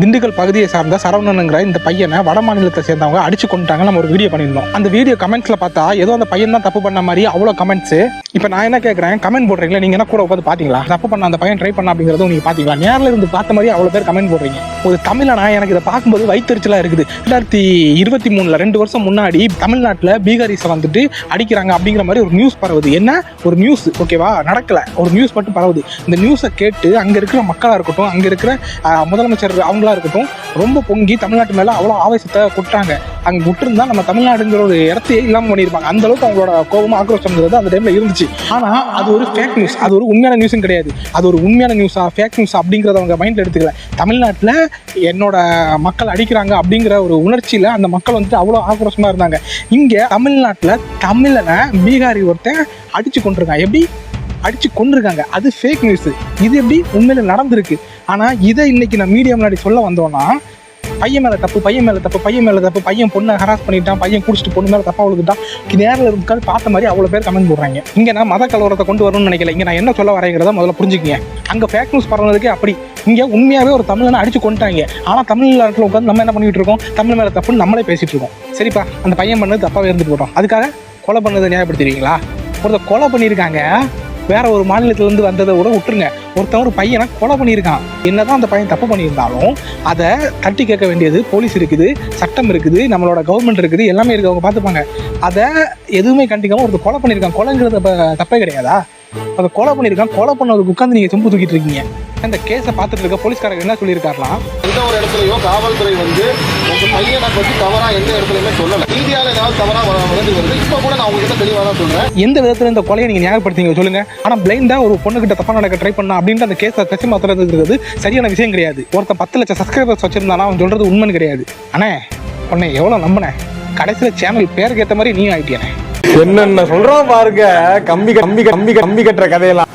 திண்டுக்கல் பகுதியை சார்ந்த சரவணனுங்கிற இந்த பையனை வட மாநிலத்தை சேர்ந்தவங்க அடிச்சு கொண்டுட்டாங்க நம்ம ஒரு வீடியோ பண்ணியிருந்தோம். அந்த வீடியோ கமெண்ட்ஸ்ல பார்த்தா ஏதோ அந்த பையன் தான் தப்பு பண்ண மாதிரி அவ்வளோ கமெண்ட்ஸ் இப்போ நான் என்ன கேட்குறேன் கமெண்ட் போடுறீங்களா? நீங்க என்ன கூட உட்காந்து பாத்தீங்களா? தப்பு பண்ண அந்த பையன் ட்ரை பண்ண அப்படிங்கறதும் நீங்க பாத்தீங்களா? நேரில் இருந்து பார்த்த மாதிரி அவ்வளோ பேர் கமெண்ட் போடுறீங்க. ஒரு தமிழனா எனக்கு இதை பார்க்கும்போது வயிற்றுச்சலா இருக்குது. ரெண்டாயிரத்தி இருபத்தி மூணுல ரெண்டு வருஷம் முன்னாடி தமிழ்நாட்டில் பீகாரிஸை வந்துட்டு அடிக்கிறாங்க அப்படிங்கிற மாதிரி ஒரு நியூஸ் பரவுது. என்ன? ஒரு நியூஸ் ஓகேவா நடக்கல. ஒரு நியூஸ் மட்டும் பரவுது. இந்த நியூஸை கேட்டு அங்க இருக்கிற மக்களா இருக்கட்டும் அங்க இருக்கிற முதலமைச்சர் அவங்க அவங்களா இருக்கட்டும் ரொம்ப பொங்கி தமிழ்நாட்டு மேலே அவ்வளோ ஆவேசத்தை கொட்டாங்க அங்கே விட்டுருந்தா நம்ம தமிழ்நாடுங்கிற ஒரு இடத்தையே இல்லாமல் பண்ணியிருப்பாங்க. அந்த அளவுக்கு அவங்களோட கோபம் ஆக்ரோஷம்ங்கிறது அந்த டைமில் இருந்துச்சு. ஆனால் அது ஒரு ஃபேக் நியூஸ் அது ஒரு உண்மையான நியூஸும் கிடையாது. அது ஒரு உண்மையான நியூஸா ஃபேக் நியூஸ் அப்படிங்கிறத அவங்க மைண்டில் எடுத்துக்கல. தமிழ்நாட்டில் என்னோட மக்கள் அடிக்கிறாங்க அப்படிங்கிற ஒரு உணர்ச்சியில் அந்த மக்கள் வந்துட்டு அவ்வளோ ஆக்ரோஷமாக இருந்தாங்க. இங்கே தமிழ்நாட்டில் தமிழனை பீகாரி ஒருத்தன் அடித்து கொண்டிருக்கான் எப்படி? அடிச்சு கொண்டிருக்காங்க அது ஃபேக் நியூஸ் இது எப்படி உண்மையில நடந்திருக்கு? ஆனா இதை இன்னைக்கு நான் மீடியா முன்னாடி சொல்ல வந்தோம்னா பையன் மேல தப்பு பையன் மேல தப்பு பையன் மேல தப்பு பையன் பொண்ணை ஹராஸ் பண்ணிட்டான் பையன் குடிச்சிட்டு பொண்ணு மேல தப்பா விழுந்துட்டான் நேரில் இருக்காது பார்த்த மாதிரி அவ்வளவு பேர் கமெண்ட் போடுறாங்க. இங்க நான் மத கலவரத்தை கொண்டு வரணும்னு நினைக்கல. இங்க நான் என்ன சொல்ல வரேங்கிறத முதல்ல புரிஞ்சுக்கங்க. அங்க ஃபேக் நியூஸ் பரவுனதுக்கே அப்படி. இங்க உண்மையாவே ஒரு தமிழனை அடிச்சு கொண்டாங்க ஆனா தமிழ்நாட்டில் உட்காந்து நம்ம என்ன பண்ணிட்டு இருக்கோம்? தமிழ் மேல தப்புன்னு நம்மளே பேசிட்டு இருக்கோம். சரிப்பா அந்த பையன் பண்ணது தப்பாவே இருந்துட்டு போட்டோம். அதுக்காக கொலை பண்ணதை நியாயப்படுத்திடுவீங்களா? ஒருத்தர் கொலை பண்ணியிருக்காங்க. வேற ஒரு மாநிலத்துல இருந்து வந்ததை கூட விட்டுருங்க. ஒருத்தன் ஒரு பையனை கொலை பண்ணியிருக்கான். என்னதான் அந்த பையன் தப்பு பண்ணியிருந்தாலும் அதை தட்டி கேட்க வேண்டியது போலீஸ் இருக்குது சட்டம் இருக்குது நம்மளோட கவர்மெண்ட் இருக்குது எல்லாமே இருக்கு அவங்க பார்த்துப்பாங்க. அதை எதுவுமே கண்டிக்காமல் ஒருத்தர் கொலை பண்ணியிருக்கான். கொலைங்கிறது தப்பே கிடையாதா? அதை கொலை பண்ணியிருக்கான் கொலை பண்ணதுக்கு உட்காந்து நீங்க சொம்பு தூக்கிட்டு இருக்கீங்க. இந்த கேஸை பார்த்துட்டு இருக்க போலீஸ்காரங்க என்ன சொல்லியிருக்காருலாம் எந்த ஒரு இடத்துலயோ காவல்துறை வந்து உங்க பையனை பத்தி தவறா எந்த இடத்துலயுமே சொல்லல. மீடியால ஏதாவது தவறா வர- வதந்தி வருது. இப்ப கூட நான் உங்ககிட்ட தெளிவா தான் சொல்றேன். எந்த விதத்துல இந்த கொலையை நீங்க நியாயப்படுத்தீங்க சொல்லுங்க. ஆனா பிளைண்டா ஒரு பொண்ணுகிட்ட தப்பா நடக்க ட்ரை பண்ணா அப்படின்ற அந்த கேஸை தச்சு மாத்துறதுங்கிறது சரியான விஷயம் கிடையாது. ஒருத்தன் பத்து லட்சம் சப்ஸ்கிரைபர்ஸ் வச்சிருந்தானா அவன் சொல்றது உண்மைன்னு கிடையாது. அண்ணே உன்னை எவ்வளவு நம்பினேன். கடைசியில சேனல் பேருக்கு ஏத்த மாதிரி நீ ஆயிட்டியானே என்னென்ன சொல்றான் பாருங்க. கம்பி கம்பி கம்பி கம்பி கட்டுற கதையெல்லாம்.